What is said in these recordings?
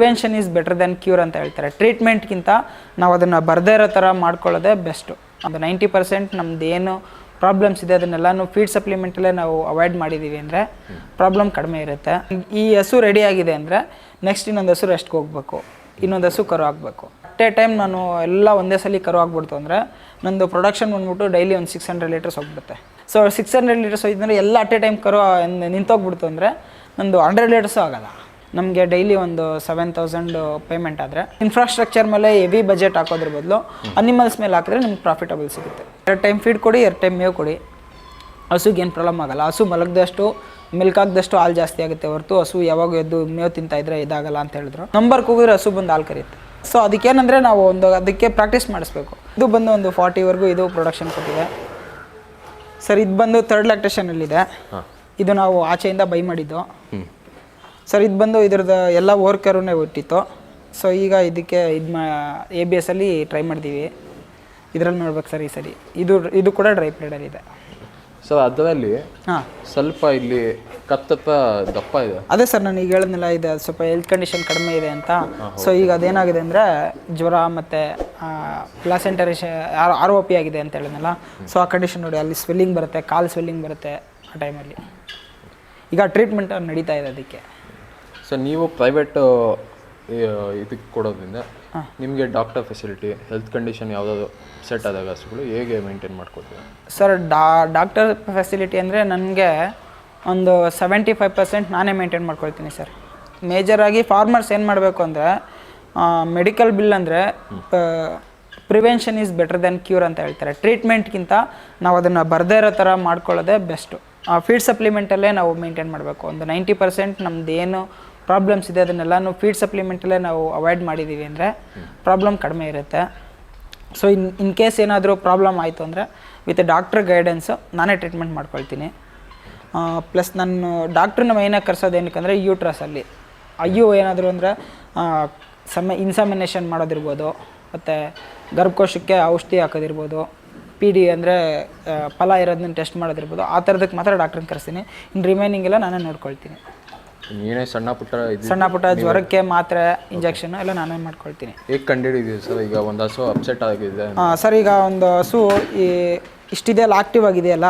Prevention is better than cure ಅಂತ ಹೇಳ್ತಾರೆ. ಟ್ರೀಟ್ಮೆಂಟ್ಗಿಂತ ನಾವು ಅದನ್ನು ಬರದೇ ಇರೋ ಥರ ಮಾಡ್ಕೊಳ್ಳೋದೇ ಬೆಸ್ಟು ಒಂದು ನೈಂಟಿ ಪರ್ಸೆಂಟ್ ನಮ್ದು ಏನು ಪ್ರಾಬ್ಲಮ್ಸ್ ಇದೆ ಅದನ್ನೆಲ್ಲನೂ ಫೀಡ್ ಸಪ್ಲಿಮೆಂಟಲ್ಲೇ ನಾವು ಅವಾಯ್ಡ್ ಮಾಡಿದ್ದೀವಿ ಅಂದರೆ ಪ್ರಾಬ್ಲಮ್ ಕಡಿಮೆ ಇರುತ್ತೆ. ಈ ಹಸು ರೆಡಿ ಆಗಿದೆ ಅಂದರೆ ನೆಕ್ಸ್ಟ್ ಇನ್ನೊಂದು ಹಸು ರೆಸ್ಟ್ಗೆ ಹೋಗ್ಬೇಕು. ಇನ್ನೊಂದು ಹಸು ಕರು ಆಗಬೇಕು. ಅಟ್ ಎ ಟೈಮ್ ನಾನು ಎಲ್ಲ ಒಂದೇ ಸಲ ಕರು ಆಗ್ಬಿಡ್ತು ಅಂದರೆ ನಂದು ಪ್ರೊಡಕ್ಷನ್ ಬಂದ್ಬಿಟ್ಟು ಡೈಲಿ ಒಂದು ಸಿಕ್ಸ್ ಹಂಡ್ರೆಡ್ ಲೀಟರ್ಸ್ ಹೋಗ್ಬಿಡುತ್ತೆ. ಸೊ ಸಿಕ್ಸ್ ಹಂಡ್ರೆಡ್ ಲೀಟರ್ಸ್ ಹೋಯ್ತಂದ್ರೆ ಎಲ್ಲ ಅಟ್ ಎ ಟೈಮ್ ಕರು ನಿಂತೋಗ್ಬಿಡ್ತು ಅಂದರೆ ನಂದು ಹಂಡ್ರೆಡ್ ಲೀಟರ್ಸು ಆಗಲ್ಲ. ನಮಗೆ ಡೈಲಿ ಒಂದು ಸೆವೆನ್ ತೌಸಂಡ್ ಪೇಮೆಂಟ್ ಆದರೆ ಇನ್ಫ್ರಾಸ್ಟ್ರಕ್ಚರ್ ಮೇಲೆ ಹೆವಿ ಬಜೆಟ್ ಹಾಕೋದ್ರ ಬದಲು ಅನಿಮಲ್ಸ್ ಮೇಲೆ ಹಾಕಿದ್ರೆ ನಿಮ್ಗೆ ಪ್ರಾಫಿಟಬಲ್ ಸಿಗುತ್ತೆ. ಎರಡು ಟೈಮ್ ಫೀಡ್ ಕೊಡಿ ಎರಡು ಟೈಮ್ ಮೇವು ಕೊಡಿ. ಹಸುಗೆ ಏನು ಪ್ರಾಬ್ಲಮ್ ಆಗಲ್ಲ. ಹಸು ಮಲಗ್ದಷ್ಟು ಮಿಲ್ಕ್ ಹಾಕ್ದಷ್ಟು ಹಾಲು ಜಾಸ್ತಿ ಆಗುತ್ತೆ ಹೊರತು ಹಸು ಯಾವಾಗ ಎದ್ದು ಮೇವು ತಿಂತಾ ಇದ್ರೆ ಇದಾಗಲ್ಲ ಅಂತ ಹೇಳಿದ್ರು. ನಂಬರ್ ಕೂಗಿದ್ರೆ ಹಸು ಬಂದು ಹಾಲು ಕರಿಯುತ್ತೆ ಸೊ ಅದಕ್ಕೇನಂದರೆ ನಾವು ಒಂದು ಅದಕ್ಕೆ ಪ್ರಾಕ್ಟೀಸ್ ಮಾಡಿಸ್ಬೇಕು. ಇದು ಬಂದು ಒಂದು ಫಾರ್ಟಿವರೆಗೂ ಇದು ಪ್ರೊಡಕ್ಷನ್ ಕೊಟ್ಟಿದೆ. ಸರ್ ಇದು ಬಂದು ಥರ್ಡ್ ಲ್ಯಾಕ್ಟೇಷನಲ್ಲಿದೆ ಇದು ನಾವು ಆಚೆಯಿಂದ ಬೈ ಮಾಡಿದ್ದು. ಸರ್ ಇದು ಬಂದು ಇದ್ರದ್ದು ಎಲ್ಲ ವರ್ಕರನ್ನೇ ಬಿಟ್ಟಿತ್ತು ಸೊ ಈಗ ಇದಕ್ಕೆ ಇದು ಮಾ ಎ ಬಿ ಎಸ್ಸಲ್ಲಿ ಟ್ರೈ ಮಾಡ್ತೀವಿ. ಇದರಲ್ಲಿ ನೋಡ್ಬೇಕು ಸರ್ ಈ ಸರಿ. ಇದು ಇದು ಕೂಡ ಡ್ರೈ ಪ್ಲೇಡರ್ ಇದೆ. ಸರ್ ಅದರಲ್ಲಿ ಹಾಂ. ಸ್ವಲ್ಪ ಇಲ್ಲಿ ಕತ್ತತ್ತ ದಪ್ಪ ಇದೆ. ಅದೇ ಸರ್ ನಾನು ಈಗ ಹೇಳಿದ್ನಲ್ಲ ಇದೆ ಸ್ವಲ್ಪ ಹೆಲ್ತ್ ಕಂಡೀಷನ್ ಕಡಿಮೆ ಇದೆ ಅಂತ. ಸೊ ಈಗ ಅದೇನಾಗಿದೆ ಅಂದರೆ ಜ್ವರ ಮತ್ತು ಪ್ಲಾಸೆಂಟರಿಷ ಆರ್ ಒ ಪಿ ಆಗಿದೆ ಅಂತ ಹೇಳಿದ್ನಲ್ಲ. ಸೊ ಆ ಕಂಡೀಷನ್ ನೋಡಿ ಅಲ್ಲಿ ಸ್ವೆಲ್ಲಿಂಗ್ ಬರುತ್ತೆ ಕಾಲು ಸ್ವೆಲ್ಲಿಂಗ್ ಬರುತ್ತೆ ಆ ಟೈಮಲ್ಲಿ ಈಗ ಟ್ರೀಟ್ಮೆಂಟ್ ನಡೀತಾ ಇದೆ ಅದಕ್ಕೆ. ಸೊ ನೀವು ಪ್ರೈವೇಟ್ ಇದಕ್ಕೆ ಕೊಡೋದ್ರಿಂದ ನಿಮಗೆ ಡಾಕ್ಟರ್ ಫೆಸಿಲಿಟಿ ಹೆಲ್ತ್ ಕಂಡೀಷನ್ ಯಾವುದಾದ್ರು ಸೆಟ್ ಆದಾಗ ಹಸುಗಳು ಹೇಗೆ ಮೇಂಟೈನ್ ಮಾಡ್ಕೊತೀವಿ ಸರ್ ಡಾ ಡಾಕ್ಟರ್ ಫೆಸಿಲಿಟಿ ಅಂದರೆ ನನಗೆ ಒಂದು ಸೆವೆಂಟಿ ಫೈವ್ ಪರ್ಸೆಂಟ್ ನಾನೇ ಮೇಂಟೈನ್ ಮಾಡ್ಕೊಳ್ತೀನಿ ಸರ್ ಮೇಜರಾಗಿ ಫಾರ್ಮರ್ಸ್ ಏನು ಮಾಡಬೇಕು ಅಂದರೆ ಮೆಡಿಕಲ್ ಬಿಲ್ ಅಂದರೆ prevention is better than cure ಅಂತ ಹೇಳ್ತಾರೆ. ಟ್ರೀಟ್ಮೆಂಟ್ಗಿಂತ ನಾವು ಅದನ್ನು ಬರದೇ ಇರೋ ಥರ ಮಾಡ್ಕೊಳ್ಳೋದೇ ಬೆಸ್ಟು ಫೀಡ್ ಸಪ್ಲಿಮೆಂಟಲ್ಲೇ ನಾವು ಮೇಂಟೈನ್ ಮಾಡಬೇಕು. ಒಂದು ನೈಂಟಿ ಪರ್ಸೆಂಟ್ ನಮ್ಮದೇನು ಏನು ಪ್ರಾಬ್ಲಮ್ಸ್ ಇದೆ, ಅದನ್ನೆಲ್ಲನೂ ಫೀಡ್ ಸಪ್ಲಿಮೆಂಟಲ್ಲೇ ನಾವು ಅವಾಯ್ಡ್ ಮಾಡಿದ್ದೀವಿ ಅಂದರೆ ಪ್ರಾಬ್ಲಮ್ ಕಡಿಮೆ ಇರುತ್ತೆ. ಸೊ ಇನ್ ಇನ್ ಕೇಸ್ ಏನಾದರೂ ಪ್ರಾಬ್ಲಮ್ ಆಯಿತು ಅಂದರೆ ವಿತ್ ಡಾಕ್ಟ್ರ್ ಗೈಡೆನ್ಸು ನಾನೇ ಟ್ರೀಟ್ಮೆಂಟ್ ಮಾಡ್ಕೊಳ್ತೀನಿ. ಪ್ಲಸ್ ನಾನು ಡಾಕ್ಟ್ರನ್ನ ಮೈನಾಗಿ ಕರ್ಸೋದು ಏನಕ್ಕಂದರೆ ಯೂಟ್ರಸಲ್ಲಿ ಅಯ್ಯೋ, ಏನಾದರೂ ಅಂದರೆ ಸಮ ಇನ್ಸಾಮಿನೇಷನ್ ಮಾಡೋದಿರ್ಬೋದು, ಮತ್ತು ಗರ್ಭಕೋಶಕ್ಕೆ ಔಷಧಿ ಹಾಕೋದಿರ್ಬೋದು ಪಿ ಡಿ ಅಂದರೆ ಫಲ ಇರೋದನ್ನ ಟೆಸ್ಟ್ ಮಾಡೋದಿರ್ಬೋದು, ಆ ಥರದಕ್ಕೆ ಮಾತ್ರ ಡಾಕ್ಟ್ರನ್ನ ಕರೆಸ್ತೀನಿ. ಇನ್ನು ರಿಮೈನಿಂಗ್ ಎಲ್ಲ ನಾನೇ ನೋಡ್ಕೊಳ್ತೀನಿ. ನೀನೇ ಸಣ್ಣ ಪುಟ್ಟ ಇದು ಸಣ್ಣ ಪುಟ್ಟ ಜ್ವರಕ್ಕೆ ಮಾತ್ರೆ ಇಂಜೆಕ್ಷನ್ ಎಲ್ಲ ನಾನೇ ಮಾಡ್ಕೊಳ್ತೀನಿ. ಹೇಗೆ ಕಂಡುಹಿಡಿದೀವಿ ಸರ್? ಈಗ ಒಂದು ಹಸು ಅಪ್ಸೆಟ್ ಆಗಿದೆ ಸರ್ ಈಗ ಒಂದು ಹಸು ಈ ಇಷ್ಟಿದೆಯಲ್ಲ ಆಕ್ಟಿವ್ ಆಗಿದೆಯಲ್ಲ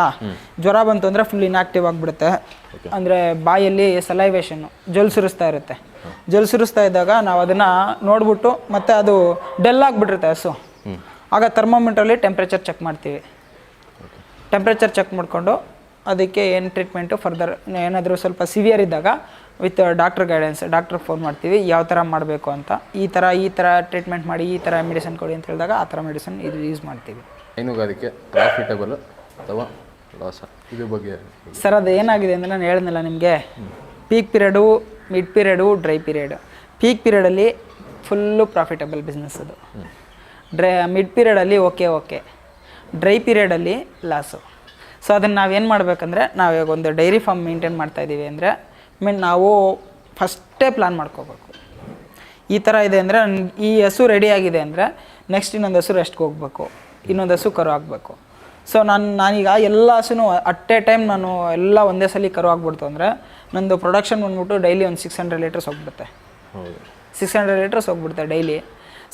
ಜ್ವರ ಬಂತು ಅಂದರೆ ಫುಲ್ ಇನ್ಆಕ್ಟಿವ್ ಆಗಿಬಿಡುತ್ತೆ. ಅಂದರೆ ಬಾಯಲ್ಲಿ ಸಲೈವೇಶನ್ನು ಜೊಲ್ ಸುರಿಸ್ತಾ ಇರುತ್ತೆ. ಜೊಲ್ ಸುರಿಸ್ತಾ ಇದ್ದಾಗ ನಾವು ಅದನ್ನು ನೋಡ್ಬಿಟ್ಟು ಮತ್ತೆ ಅದು ಡೆಲ್ ಆಗಿಬಿಟ್ಟಿರುತ್ತೆ ಹಸು. ಆಗ ಥರ್ಮೋಮೀಟ್ರಲ್ಲಿ ಟೆಂಪ್ರೇಚರ್ ಚೆಕ್ ಮಾಡ್ತೀವಿ. ಟೆಂಪ್ರೇಚರ್ ಚೆಕ್ ಮಾಡಿಕೊಂಡು ಅದಕ್ಕೆ ಏನು ಟ್ರೀಟ್ಮೆಂಟು ಫರ್ದರ್ ಏನಾದರೂ ಸ್ವಲ್ಪ ಸಿವಿಯರ್ ಇದ್ದಾಗ ವಿತ್ ಡಾಕ್ಟ್ರ್ ಗೈಡೆನ್ಸ್ ಡಾಕ್ಟ್ರಿಗೆ ಫೋನ್ ಮಾಡ್ತೀವಿ ಯಾವ ಥರ ಮಾಡಬೇಕು ಅಂತ. ಈ ಥರ ಈ ಥರ ಟ್ರೀಟ್ಮೆಂಟ್ ಮಾಡಿ ಈ ಥರ ಮೆಡಿಸನ್ ಕೊಡಿ ಅಂತ ಹೇಳಿದಾಗ ಆ ಥರ ಮೆಡಿಸಿನ್ ಇದು ಯೂಸ್ ಮಾಡ್ತೀವಿ. ಹೈನುಗಾರಿಕೆ ಪ್ರಾಫಿಟಬಲ್ ಅಥವಾ ಲಾಸ ಇದ್ರ ಬಗ್ಗೆ ಸರ್ ಅದು ಏನಾಗಿದೆ ಅಂದರೆ ನಾನು ಹೇಳಿದ್ನಲ್ಲ ನಿಮಗೆ? Peak period mid period dry period peak ಪೀರಿಯಡಲ್ಲಿ full profitable business ಅದು. ಡ್ರೈ ಮಿಡ್ ಪೀರಿಯಡಲ್ಲಿ ಓಕೆ ಓಕೆ ಡ್ರೈ ಪೀರಿಯಡಲ್ಲಿ ಲಾಸು ಸೊ ಅದನ್ನು ನಾವೇನು ಮಾಡಬೇಕಂದ್ರೆ ನಾವು ಇವಾಗ ಒಂದು ಡೈರಿ ಫಾರ್ಮ್ ಮೇಂಟೈನ್ ಮಾಡ್ತಾ ಇದ್ದೀವಿ ಅಂದರೆ ಮೀನ್ ನಾವು ಫಸ್ಟೇ ಪ್ಲ್ಯಾನ್ ಮಾಡ್ಕೋಬೇಕು. ಈ ಥರ ಇದೆ ಅಂದರೆ ಈ ಹಸು ರೆಡಿ ಆಗಿದೆ ಅಂದರೆ ನೆಕ್ಸ್ಟ್ ಇನ್ನೊಂದು ಹಸು ರೆಸ್ಟ್ಗೆ ಹೋಗ್ಬೇಕು. ಇನ್ನೊಂದು ಹಸು ಕರು ಆಗಬೇಕು ಸೊ ನಾನು ನಾನೀಗ ಎಲ್ಲ ಹಸುನು ಅಟ್ ಎ ಟೈಮ್ ನಾನು ಎಲ್ಲ ಒಂದೇ ಸಲ ಕರು ಆಗ್ಬಿಡ್ತು ಅಂದರೆ ನಂದು ಪ್ರೊಡಕ್ಷನ್ ಬಂದ್ಬಿಟ್ಟು ಡೈಲಿ ಒಂದು ಸಿಕ್ಸ್ ಹಂಡ್ರೆಡ್ ಲೀಟರ್ಸ್ ಹೋಗ್ಬಿಡುತ್ತೆ. ಸಿಕ್ಸ್ ಹಂಡ್ರೆಡ್ ಲೀಟರ್ಸ್ ಹೋಗ್ಬಿಡುತ್ತೆ daily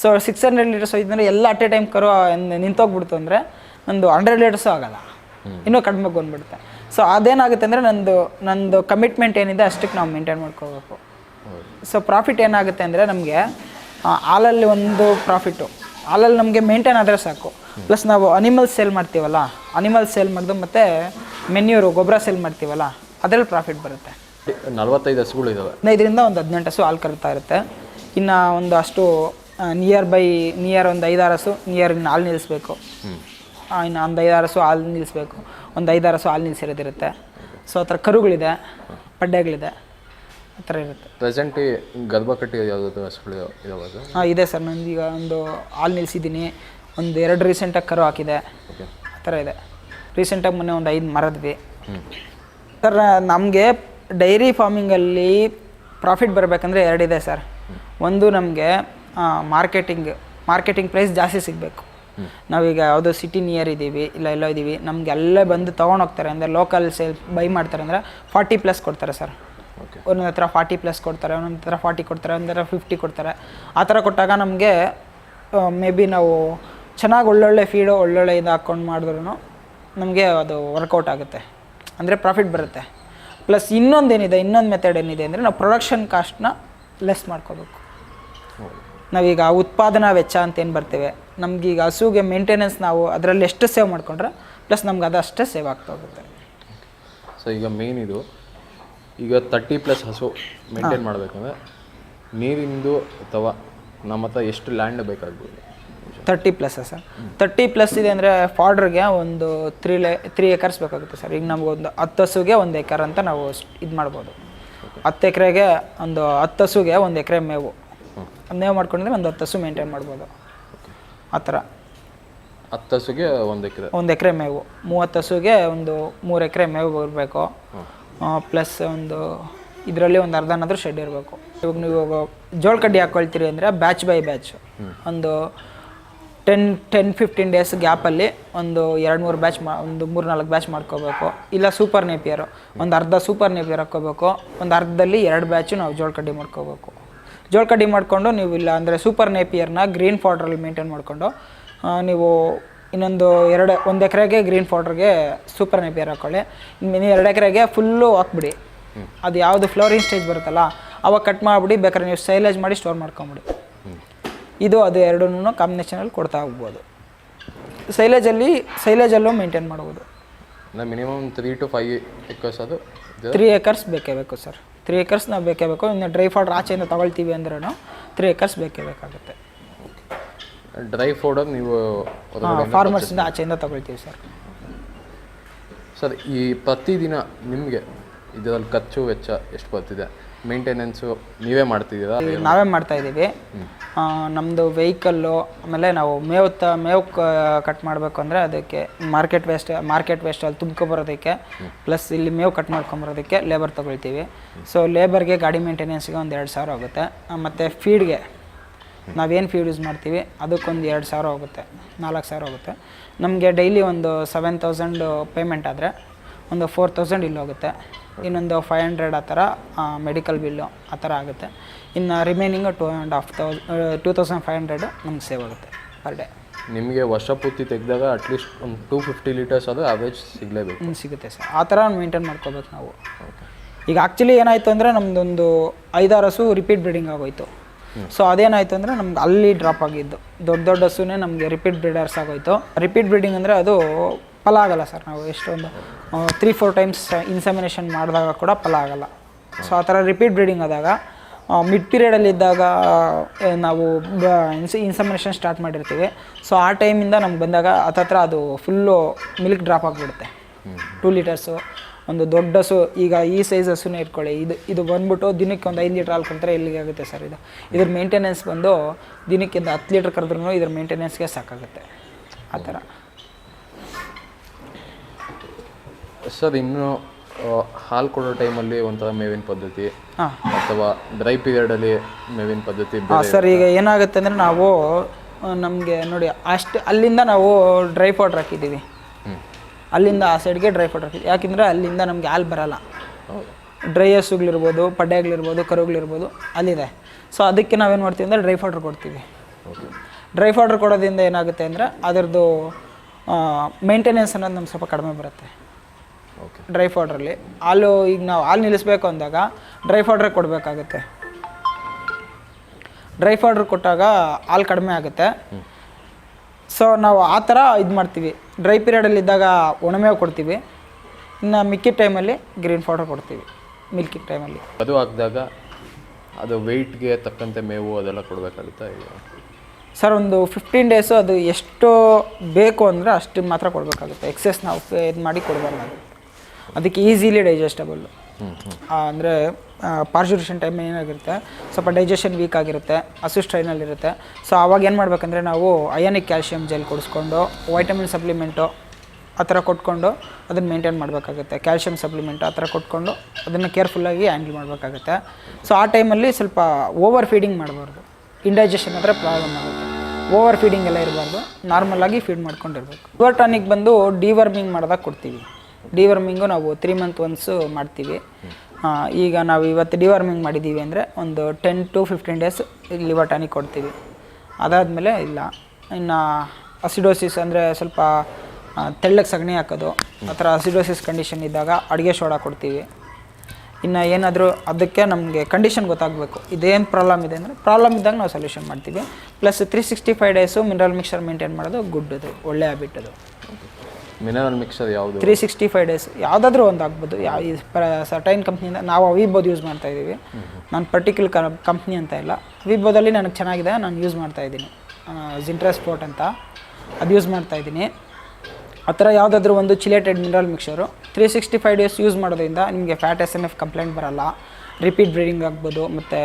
so six hundred litres ಹೋಗಿದ್ರೆ ಎಲ್ಲ ಅಟ್ ಎ ಟೈಮ್ ಕರು ನಿಂತೋಗ್ಬಿಡ್ತು ಅಂದರೆ ನಂದು ಹಂಡ್ರೆಡ್ ಲೀಟರ್ಸು ಆಗೋಲ್ಲ. ಇನ್ನೂ ಕಡಿಮೆ ಬಂದ್ಬಿಡುತ್ತೆ. ಸೊ ಅದೇನಾಗುತ್ತೆ ಅಂದರೆ ನಂದು ನಂದು ಕಮಿಟ್ಮೆಂಟ್ ಏನಿದೆ ಅಷ್ಟಕ್ಕೆ ನಾವು ಮೇಂಟೈನ್ ಮಾಡ್ಕೋಬೇಕು. ಸೊ ಪ್ರಾಫಿಟ್ ಏನಾಗುತ್ತೆ ಅಂದರೆ ನಮಗೆ ಹಾಲಲ್ಲಿ ಒಂದು ಪ್ರಾಫಿಟ್ಟು ಹಾಲಲ್ಲಿ ನಮಗೆ ಮೇಂಟೈನ್ ಆದರೆ ಸಾಕು. ಪ್ಲಸ್ ನಾವು ಅನಿಮಲ್ ಸೇಲ್ ಮಾಡ್ತೀವಲ್ಲ ಅನಿಮಲ್ ಸೇಲ್ ಮಾಡಿದ್ರು ಮತ್ತು ಮೆನ್ಯೂರು ಗೊಬ್ಬರ ಸೇಲ್ ಮಾಡ್ತೀವಲ್ಲ ಅದರಲ್ಲಿ ಪ್ರಾಫಿಟ್ ಬರುತ್ತೆ. ನಲವತ್ತೈದು ಹಸುಗಳು ಇದಾವೆ. ಹದಿನೈದರಿಂದ ಒಂದು ಹದಿನೆಂಟು ಹಸು ಹಾಲು ಕರಿತಾ ಇರುತ್ತೆ. ಇನ್ನು ಒಂದು ಅಷ್ಟು ನಿಯರ್ ಬೈ ನಿಯರ್ ಒಂದು ಐದಾರು ಹಸು ನಿಯರ್ ಇನ್ನು ಹಾಲು ನಿಲ್ಲಿಸ್ಬೇಕು. ಇನ್ನು ಒಂದು ಐದಾರು ಹಸು ಹಾಲು ನಿಲ್ಲಿಸ್ಬೇಕು. ಒಂದು ಐದಾರು ಸೊ ಹಾಲು ನಿಲ್ಸಿರೋದಿರುತ್ತೆ ಸೊ ಆ ಥರ ಕರುಗಳಿದೆ ಪಡ್ಡೆಗಳಿದೆ ಆ ಥರ ಇರುತ್ತೆ. ಪ್ರೆಸೆಂಟ್ ಗದ್ಬಕಟ್ಟಿ ಕಟ್ಟಿ ಯಾವುದಾದ್ರು ಹಸುಗಳು ಇದಾವೆ ಹಾಂ ಇದೆ ಸರ್. ನಂದೀಗ ಒಂದು ಹಾಲು ನಿಲ್ಲಿಸಿದ್ದೀನಿ ಒಂದು ಎರಡು ರೀಸೆಂಟಾಗಿ ಕರು ಹಾಕಿದೆ. ಆ ಥರ ಇದೆ. ರೀಸೆಂಟಾಗಿ ಮೊನ್ನೆ ಒಂದು ಐದು ಮರದ್ವಿ. ಸರ್ ನಮಗೆ ಡೈರಿ ಫಾರ್ಮಿಂಗಲ್ಲಿ ಪ್ರಾಫಿಟ್ ಬರಬೇಕಂದ್ರೆ ಎರಡಿದೆ ಸರ್. ಒಂದು ನಮಗೆ ಮಾರ್ಕೆಟಿಂಗ್ ಮಾರ್ಕೆಟಿಂಗ್ ಪ್ರೈಸ್ ಜಾಸ್ತಿ ಸಿಗಬೇಕು. ನಾವೀಗ ಯಾವುದೋ ಸಿಟಿ ನಿಯರ್ ಇದ್ದೀವಿ ಇಲ್ಲ ಎಲ್ಲೋ ಇದ್ದೀವಿ ನಮ್ಗೆ ಅಲ್ಲೇ ಬಂದು ತೊಗೊಂಡೋಗ್ತಾರೆ ಅಂದರೆ ಲೋಕಲ್ ಸೇಲ್ ಬೈ ಮಾಡ್ತಾರೆ. ಅಂದರೆ ಫಾರ್ಟಿ ಪ್ಲಸ್ ಕೊಡ್ತಾರೆ ಸರ್ ಒಂದೊಂದು ಹತ್ರ ಫಾರ್ಟಿ ಪ್ಲಸ್ ಕೊಡ್ತಾರೆ ಒಂದೊಂದು ಹತ್ರ ಫಾರ್ಟಿ ಕೊಡ್ತಾರೆ ಒಂದರ ಫಿಫ್ಟಿ ಕೊಡ್ತಾರೆ. ಆ ಥರ ಕೊಟ್ಟಾಗ ನಮಗೆ ಮೇ ಬಿ ನಾವು ಚೆನ್ನಾಗಿ ಒಳ್ಳೊಳ್ಳೆ ಫೀಡು ಒಳ್ಳೊಳ್ಳೆ ಇದು ಹಾಕ್ಕೊಂಡು ಮಾಡಿದ್ರು ನಮಗೆ ಅದು ವರ್ಕೌಟ್ ಆಗುತ್ತೆ. ಅಂದರೆ ಪ್ರಾಫಿಟ್ ಬರುತ್ತೆ. ಪ್ಲಸ್ ಇನ್ನೊಂದೇನಿದೆ ಇನ್ನೊಂದು ಮೆಥಡ್ ಏನಿದೆ ಅಂದರೆ ನಾವು ಪ್ರೊಡಕ್ಷನ್ ಕಾಸ್ಟ್ನ ಲೆಸ್ ಮಾಡ್ಕೋಬೇಕು. ನಾವೀಗ ಉತ್ಪಾದನಾ ವೆಚ್ಚ ಅಂತ ಏನು ಬರ್ತೇವೆ ಈಗ ಹಸುಗೆ ಮೇಂಟೆನೆನ್ಸ್ ನಾವು ಅದರಲ್ಲಿ ಎಷ್ಟು ಸೇವ್ ಮಾಡ್ಕೊಂಡ್ರೆ ಪ್ಲಸ್ ನಮ್ಗೆ ಅದು ಅಷ್ಟೇ ಸೇವ್ ಆಗ್ತಾ ಹೋಗುತ್ತೆ. ಸೊ ಈಗ ಮೇನ್ ಇದು. ಈಗ ತರ್ಟಿ ಪ್ಲಸ್ ಹಸು ಮೇಂಟೈನ್ ಮಾಡಬೇಕಂದ್ರೆ ನೀರಿಂದು ಅಥವಾ ನಮ್ಮ ಹತ್ರ ಎಷ್ಟು ಲ್ಯಾಂಡ್ ಬೇಕಾಗ್ಬೋದು? Thirty plus sir thirty plus ಇದೆ ಅಂದರೆ ಫಾರ್ಡ್ರಿಗೆ ಒಂದು ತ್ರೀ ಲೆ ತ್ರೀ ಏಕರ್ಸ್ ಬೇಕಾಗುತ್ತೆ ಸರ್ ಈಗ ನಮಗೊಂದು ಹತ್ತು ಹಸುಗೆ ಒಂದು ಎಕರ್ ಅಂತ ನಾವು ಇದು ಮಾಡ್ಬೋದು. ಹತ್ತು ಎಕರೆಗೆ ಒಂದು ಹತ್ತು ಹಸುಗೆ ಒಂದು ಎಕರೆ ಮೇವು. ಮೇವು ಮಾಡ್ಕೊಂಡಿದ್ರೆ ಒಂದು ಹತ್ತು ಹಸು ಮೇಂಟೈನ್ ಮಾಡ್ಬೋದು. ಆ ಥರ. ಹತ್ತು ಹಸುಗೆ ಒಂದು ಎಕರೆ. ಒಂದು ಎಕರೆ ಮೇವು. ಮೂವತ್ತು ಹಸುಗೆ ಒಂದು ಮೂರು ಎಕರೆ ಮೇವು ಬರಬೇಕು. ಪ್ಲಸ್ ಒಂದು ಇದರಲ್ಲಿ ಒಂದು ಅರ್ಧನಾದ್ರೂ ಶೆಡ್ ಇರಬೇಕು. ಇವಾಗ ನೀವು ಇವಾಗ ಜೋಳ ಕಡ್ಡಿ ಹಾಕ್ಕೊಳ್ತೀರಿ ಅಂದರೆ ಬ್ಯಾಚ್ ಬೈ ಬ್ಯಾಚ್ ಒಂದು ಟೆನ್ ಟೆನ್ ಫಿಫ್ಟೀನ್ ಡೇಸ್ ಗ್ಯಾಪಲ್ಲಿ ಒಂದು ಎರಡು ಮೂರು ಬ್ಯಾಚ್ ಮಾ ಒಂದು ಮೂರು ನಾಲ್ಕು ಬ್ಯಾಚ್ ಮಾಡ್ಕೋಬೇಕು. ಇಲ್ಲ ಸೂಪರ್ ನೇಪಿಯರು ಒಂದು ಅರ್ಧ ಸೂಪರ್ ನೇಪಿಯರ್ ಹಾಕ್ಕೋಬೇಕು ಒಂದು ಅರ್ಧದಲ್ಲಿ ಎರಡು ಬ್ಯಾಚು ನಾವು ಜೋಳ ಕಡ್ಡಿ ಮಾಡ್ಕೋಬೇಕು. ಜೋಳ ಕಡ್ಡಿ ಮಾಡಿಕೊಂಡು ನೀವು ಇಲ್ಲ ಅಂದರೆ ಸೂಪರ್ ನೇಪಿಯರ್ನ ಗ್ರೀನ್ ಪೌಡ್ರಲ್ಲಿ ಮೇಂಟೈನ್ ಮಾಡಿಕೊಂಡು ನೀವು ಇನ್ನೊಂದು ಎರಡು ಒಂದು ಎಕರೆಗೆ ಗ್ರೀನ್ ಫಾಡ್ರಿಗೆ ಸೂಪರ್ ನೇಪಿಯರ್ ಹಾಕ್ಕೊಳ್ಳಿ ಇನ್ನು ಎರಡು ಎಕರೆಗೆ ಫುಲ್ಲು ಹಾಕ್ಬಿಡಿ. ಅದು ಯಾವುದು ಫ್ಲೋರಿಂಗ್ ಸ್ಟೇಜ್ ಬರುತ್ತಲ್ಲ ಅವಾಗ ಕಟ್ ಮಾಡಿಬಿಡಿ ಬೇಕಾದ್ರೆ ನೀವು ಸೈಲೇಜ್ ಮಾಡಿ ಸ್ಟೋರ್ ಮಾಡ್ಕೊಂಬಿಡಿ. ಇದು ಅದು ಎರಡೂ ಕಾಂಬಿನೇಷನಲ್ಲಿ ಕೊಡ್ತಾ ಹೋಗ್ಬೋದು. ಸೈಲೇಜಲ್ಲಿ ಸೈಲೇಜಲ್ಲೂ ಮೇಂಟೈನ್ ಮಾಡ್ಬೋದು. Minimum three to five acres ಅದು? ತ್ರೀ ಏಕರ್ಸ್ ಬೇಕೇ ಬೇಕು ಸರ್. ತ್ರೀ ಏಕರ್ಸ್ ನಾವು ಬೇಕೇ ಬೇಕು. ಇನ್ನು ಡ್ರೈ ಫಾರ್ಡ್ ಆಚೆಯಿಂದ ತೊಗೊಳ್ತೀವಿ ಅಂದ್ರೂ ತ್ರೀ ಏಕರ್ಸ್ ಬೇಕೇ ಬೇಕಾಗುತ್ತೆ. ಡ್ರೈ ಫೋಡೋದು ನೀವು ಫಾರ್ಮರ್ಸ್ ಫಾರ್ಮರ್ಸಿಂದ ಆಚೆಯಿಂದ ತಗೊಳ್ತೀವಿ ಸರ್ ಸರ್ ಈ ಪ್ರತಿದಿನ ನಿಮಗೆ ಇದರಲ್ಲಿ ಖರ್ಚು ವೆಚ್ಚ ಎಷ್ಟು ಬರ್ತಿದೆ? ಮೇಂಟೆನೆನ್ಸು ನೀವೇ ಮಾಡ್ತಿದ್ದೀರಾ? ಈಗ ನಾವೇ ಮಾಡ್ತಾ ಇದ್ದೀವಿ. ನಮ್ಮದು ವೆಹಿಕಲ್ಲು ಆಮೇಲೆ ನಾವು ಮೇವು ತ ಮೇವು ಕಟ್ ಮಾಡಬೇಕು ಅಂದರೆ ಅದಕ್ಕೆ ಮಾರ್ಕೆಟ್ ವೇಸ್ಟ್ ಮಾರ್ಕೆಟ್ ವೇಸ್ಟ್ ಅಲ್ಲಿ ತುಂಬ್ಕೊಬರೋದಕ್ಕೆ ಪ್ಲಸ್ ಇಲ್ಲಿ ಮೇವು ಕಟ್ ಮಾಡ್ಕೊಂಬರೋದಕ್ಕೆ ಲೇಬರ್ ತೊಗೊಳ್ತೀವಿ. ಸೊ ಲೇಬರ್ಗೆ ಗಾಡಿ ಮೇಂಟೆನೆನ್ಸ್ಗೆ ಒಂದು ಎರಡು ಸಾವಿರ ಆಗುತ್ತೆ. ಮತ್ತು ಫೀಡ್ಗೆ ನಾವೇನು ಫೀಡ್ ಯೂಸ್ ಮಾಡ್ತೀವಿ ಅದಕ್ಕೊಂದು ಎರಡು ಸಾವಿರ ಹೋಗುತ್ತೆ ನಾಲ್ಕು ಸಾವಿರ ಹೋಗುತ್ತೆ ನಮಗೆ ಡೈಲಿ ಒಂದು ಸೆವೆನ್ ತೌಸಂಡು ಪೇಮೆಂಟ್ ಆದರೆ ಒಂದು ಫೋರ್ ತೌಸಂಡ್ ಇಲ್ಲಿ ಹೋಗುತ್ತೆ ಇನ್ನೊಂದು ಫೈವ್ ಹಂಡ್ರೆಡ್ ಆ ಥರ ಮೆಡಿಕಲ್ ಬಿಲ್ಲು ಆ ಥರ ಆಗುತ್ತೆ. ಇನ್ನು remaining two and half thousand two thousand five hundred ನಮ್ಗೆ ಸೇವ್ ಆಗುತ್ತೆ ಪರ್ ಡೇ ನಿಮಗೆ ವರ್ಷ ಪೂರ್ತಿ ತೆಗೆದಾಗ ಅಟ್ಲೀಸ್ಟ್ ಒಂದು ಟೂ ಫಿಫ್ಟಿ ಲೀಟರ್ಸ್ ಅದು ಅವೇಜ್ ಸಿಗಲೇಬೇಕು. ಸಿಗುತ್ತೆ ಸರ್. ಆ ಥರ ಮೇಂಟೈನ್ ಮಾಡ್ಕೋಬೇಕು ನಾವು. ಈಗ ಆ್ಯಕ್ಚುಲಿ ಏನಾಯಿತು ಅಂದರೆ ನಮ್ಮದೊಂದು ಐದಾರು ಹಸು ರಿಪೀಟ್ ಬ್ರೀಡಿಂಗ್ ಆಗೋಯ್ತು. ಸೊ ಅದೇನಾಯಿತು ಅಂದರೆ ನಮ್ಗೆ ಅಲ್ಲಿ ಡ್ರಾಪ್ ಆಗಿದ್ದು. ದೊಡ್ಡ ದೊಡ್ಡ ಹಸುನೇ ನಮಗೆ ರಿಪೀಟ್ ಬ್ರೀಡರ್ಸ್ ಆಗೋಯ್ತು. ರಿಪೀಟ್ ಬ್ರೀಡಿಂಗ್ ಅಂದರೆ ಅದು ಫಲ ಆಗಲ್ಲ ಸರ್ ನಾವು ಎಷ್ಟೊಂದು ತ್ರೀ ಫೋರ್ ಟೈಮ್ಸ್ ಇನ್ಸಮಿನೇಷನ್ ಮಾಡಿದಾಗ ಕೂಡ ಫಲ ಆಗಲ್ಲ. ಸೊ ಆ ಥರ ರಿಪೀಟ್ ಬ್ರೀಡಿಂಗ್ ಆದಾಗ ಮಿಡ್ ಪೀರಿಯಡಲ್ಲಿದ್ದಾಗ ನಾವು ಇನ್ಸ ಇನ್ಸಮಿನೇಷನ್ ಸ್ಟಾರ್ಟ್ ಮಾಡಿರ್ತೀವಿ. ಸೊ ಆ ಟೈಮಿಂದ ನಮ್ಗೆ ಬಂದಾಗ ಹತ್ತತ್ರ ಅದು ಫುಲ್ಲು ಮಿಲ್ಕ್ ಡ್ರಾಪ್ ಆಗಿಬಿಡುತ್ತೆ. ಟೂ ಲೀಟರ್ಸು ಒಂದು ದೊಡ್ಡ ಹಸು ಈಗ ಈ ಸೈಜ್ ಹಸುನೇ ಇಟ್ಕೊಳ್ಳಿ. ಇದು ಇದು ಬಂದ್ಬಿಟ್ಟು ದಿನಕ್ಕೆ ಒಂದು ಐದು ಲೀಟ್ರ್ ಹಾಲು ಕೊಡ್ತಾರೆ ಎಲ್ಲಿಗೆ ಆಗುತ್ತೆ ಸರ್ ಇದು? ಇದ್ರ ಮೇಂಟೆನೆನ್ಸ್ ಬಂದು ದಿನಕ್ಕೆ ಒಂದು ಹತ್ತು ಲೀಟ್ರ್ ಕರೆದ್ರೂ ಇದ್ರ ಮೇಂಟೆನೆನ್ಸ್ಗೆ ಸಾಕಾಗುತ್ತೆ. ಆ ಥರ. ಸರ್ ಇನ್ನು ಹಾಲು ಕೊಡೋ ಟೈಮಲ್ಲಿ ಒಂಥರ ಮೇವಿನ ಪದ್ಧತಿ ಹಾಂ. ಅಥವಾ ಡ್ರೈ ಪೀರಿಯಡಲ್ಲಿ ಮೇವಿನ ಪದ್ಧತಿ ಸರ್ ಈಗ ಏನಾಗುತ್ತೆ ಅಂದರೆ ನಾವು ನಮಗೆ ನೋಡಿ ಅಷ್ಟು ಅಲ್ಲಿಂದ ನಾವು ಡ್ರೈ ಪೌಡ್ರ್ ಹಾಕಿದ್ದೀವಿ. ಅಲ್ಲಿಂದ ಆ ಸೈಡ್ಗೆ ಡ್ರೈ ಪೌಡ್ರ್ ಹಾಕಿದ್ವಿ ಯಾಕೆಂದರೆ ಅಲ್ಲಿಂದ ನಮಗೆ ಹಾಲು ಬರಲ್ಲ. ಡ್ರೈ ಹಸುಗಳಿರ್ಬೋದು ಪಡ್ಡೆಗಳಿರ್ಬೋದು ಕರುಗಳಿರ್ಬೋದು ಅಲ್ಲಿದೆ. ಸೊ ಅದಕ್ಕೆ ನಾವೇನು ಮಾಡ್ತೀವಿ ಅಂದರೆ ಡ್ರೈ ಪೌಡ್ರ್ ಕೊಡ್ತೀವಿ. ಡ್ರೈ ಪೌಡ್ರ್ ಕೊಡೋದ್ರಿಂದ ಏನಾಗುತ್ತೆ ಅಂದರೆ ಅದರದ್ದು ಮೇಂಟೆನೆನ್ಸ್ ಅನ್ನೋದು ನಮ್ಗೆ ಸ್ವಲ್ಪ ಕಡಿಮೆ ಬರುತ್ತೆ. ಡ್ರೈ ಫೌಡ್ರಲ್ಲಿ ಹಾಲು ಈಗ ನಾವು ಹಾಲು ನಿಲ್ಲಿಸ್ಬೇಕು ಅಂದಾಗ ಡ್ರೈ ಪೌಡ್ರೇ ಕೊಡಬೇಕಾಗುತ್ತೆ. ಡ್ರೈ ಫೌಡ್ರ್ ಕೊಟ್ಟಾಗ ಹಾಲು ಕಡಿಮೆ ಆಗುತ್ತೆ. ಸೊ ನಾವು ಆ ಥರ ಇದು ಮಾಡ್ತೀವಿ. ಡ್ರೈ ಪೀರಿಯಡಲ್ಲಿ ಇದ್ದಾಗ ಒಣಮೇವು ಕೊಡ್ತೀವಿ. ಇನ್ನು ಮಿಕ್ಕಿದ ಟೈಮಲ್ಲಿ ಗ್ರೀನ್ ಪೌಡರ್ ಕೊಡ್ತೀವಿ. ಮಿಲ್ಕಿಂಗ್ ಟೈಮಲ್ಲಿ ಅದು ಹಾಕಿದಾಗ ಅದು ವೆಯ್ಟ್ಗೆ ತಕ್ಕಂತೆ ಮೇವು ಅದೆಲ್ಲ ಕೊಡಬೇಕಾಗುತ್ತಾ ಸರ್ ಒಂದು ಫಿಫ್ಟೀನ್ ಡೇಸು ಅದು ಎಷ್ಟು ಬೇಕು ಅಂದರೆ ಅಷ್ಟು ಮಾತ್ರ ಕೊಡಬೇಕಾಗುತ್ತೆ. ಎಕ್ಸೆಸ್ ನಾವು ಇದು ಮಾಡಿ ಕೊಡಬಾರ್ದಾಗುತ್ತೆ ಅದಕ್ಕೆ ಈಸಿಲಿ ಡೈಜೆಸ್ಟಬಲ್ ಅಂದರೆ ಪಾರ್ಚುರೇಷನ್ ಟೈಮ್ ಏನಾಗಿರುತ್ತೆ? ಸ್ವಲ್ಪ ಡೈಜೆಷನ್ ವೀಕ್ ಆಗಿರುತ್ತೆ, ಹಸು ಸ್ಟ್ರೈನಲ್ಲಿರುತ್ತೆ ಸೊ ಆವಾಗ ಏನು ಮಾಡಬೇಕಂದ್ರೆ ನಾವು ಅಯಾನಿಕ್ ಕ್ಯಾಲ್ಶಿಯಂ ಜೆಲ್ ಕೊಡಿಸ್ಕೊಂಡು ವೈಟಮಿನ್ ಸಪ್ಲಿಮೆಂಟು ಆ ಥರ ಕೊಟ್ಕೊಂಡು ಅದನ್ನು ಮೇಂಟೈನ್ ಮಾಡಬೇಕಾಗುತ್ತೆ. ಕ್ಯಾಲ್ಶಿಯಂ ಸಪ್ಲಿಮೆಂಟ್ ಆ ಥರ ಕೊಟ್ಕೊಂಡು ಅದನ್ನು ಕೇರ್ಫುಲ್ಲಾಗಿ ಹ್ಯಾಂಡಲ್ ಮಾಡಬೇಕಾಗುತ್ತೆ. ಸೊ ಆ ಟೈಮಲ್ಲಿ ಸ್ವಲ್ಪ ಓವರ್ ಫೀಡಿಂಗ್ ಮಾಡಬಾರ್ದು. ಇಂಡೈಜೆಷನ್ ಹತ್ರ ಪ್ರಾಬ್ಲಮ್ ಆಗುತ್ತೆ. ಓವರ್ ಫೀಡಿಂಗ್ ಎಲ್ಲ ಇರಬಾರ್ದು. ನಾರ್ಮಲಾಗಿ ಫೀಡ್ ಮಾಡ್ಕೊಂಡಿರ್ಬೇಕು. ಯುವರ್ ಟಾನಿಕ್ ಬಂದು ಡಿವರ್ಮಿಂಗ್ ಮಾಡಿದಾಗ ಕೊಡ್ತೀವಿ. ಡಿವರ್ಮಿಂಗು ನಾವು ತ್ರೀ ಮಂತ್ ಒನ್ಸು ಮಾಡ್ತೀವಿ. ಈಗ ನಾವು ಇವತ್ತು ಡಿವರ್ಮಿಂಗ್ ಮಾಡಿದ್ದೀವಿ ಅಂದರೆ ಒಂದು ten to fifteen days liver ಕೊಡ್ತೀವಿ. ಅದಾದಮೇಲೆ ಇಲ್ಲ. ಇನ್ನು ಅಸಿಡೋಸಿಸ್ ಅಂದರೆ ಸ್ವಲ್ಪ ತೆಳ್ಳಗೆ ಸಗಣಿ ಹಾಕೋದು. ಆ ಥರ ಅಸಿಡೋಸಿಸ್ ಕಂಡೀಷನ್ ಇದ್ದಾಗ ಅಡುಗೆ ಸೋಡಾ ಕೊಡ್ತೀವಿ. ಇನ್ನು ಏನಾದರೂ ಅದಕ್ಕೆ ನಮಗೆ ಕಂಡೀಷನ್ ಗೊತ್ತಾಗಬೇಕು. ಇದೇನು ಪ್ರಾಬ್ಲಮ್ ಇದೆ ಅಂದರೆ ಪ್ರಾಬ್ಲಮ್ ಇದ್ದಾಗ ನಾವು ಸೊಲ್ಯೂಷನ್ ಮಾಡ್ತೀವಿ. Plus three sixty five days mineral mixer maintain ಮಾಡೋದು ಗುಡ್ ಅದು ಒಳ್ಳೆ ಹ್ಯಾಬಿಟ್ ಅದು. ಮಿನರಲ್ ಮಿಕ್ಸರ್ ಯಾವುದು? ತ್ರೀ ಸಿಕ್ಸ್ಟಿ ಫೈವ್ ಡೇಸ್ ಯಾವುದಾದ್ರೂ ಒಂದು ಆಗ್ಬೋದು. ಯಾವ ಸರ್ಟೈನ್ ಕಂಪ್ನಿಯಿಂದ ನಾವು ಅವಿಬೋದು ಯೂಸ್ ಮಾಡ್ತಾ ಇದ್ದೀವಿ. ನಾನು ಪರ್ಟಿಕ್ಯುಲರ್ ಕಂಪ್ನಿ ಅಂತ ಇಲ್ಲ. ಅವಿಬೋದಲ್ಲಿ ನನಗೆ ಚೆನ್ನಾಗಿದೆ ನಾನು ಯೂಸ್ ಮಾಡ್ತಾ ಇದ್ದೀನಿ. ಜಿಂಟ್ರಾ ಸ್ಪೋರ್ಟ್ ಅಂತ. ಅದು ಯೂಸ್ ಮಾಡ್ತಾ ಇದ್ದೀನಿ. ಆ ಥರ ಯಾವುದಾದ್ರೂ ಒಂದು chelated mineral mixer three sixty five days use ಮಾಡೋದ್ರಿಂದ ನಿಮಗೆ fat S N F complaint ಬರಲ್ಲ. ರಿಪೀಟ್ ಬ್ರೀಡಿಂಗ್ ಆಗ್ಬೋದು ಮತ್ತು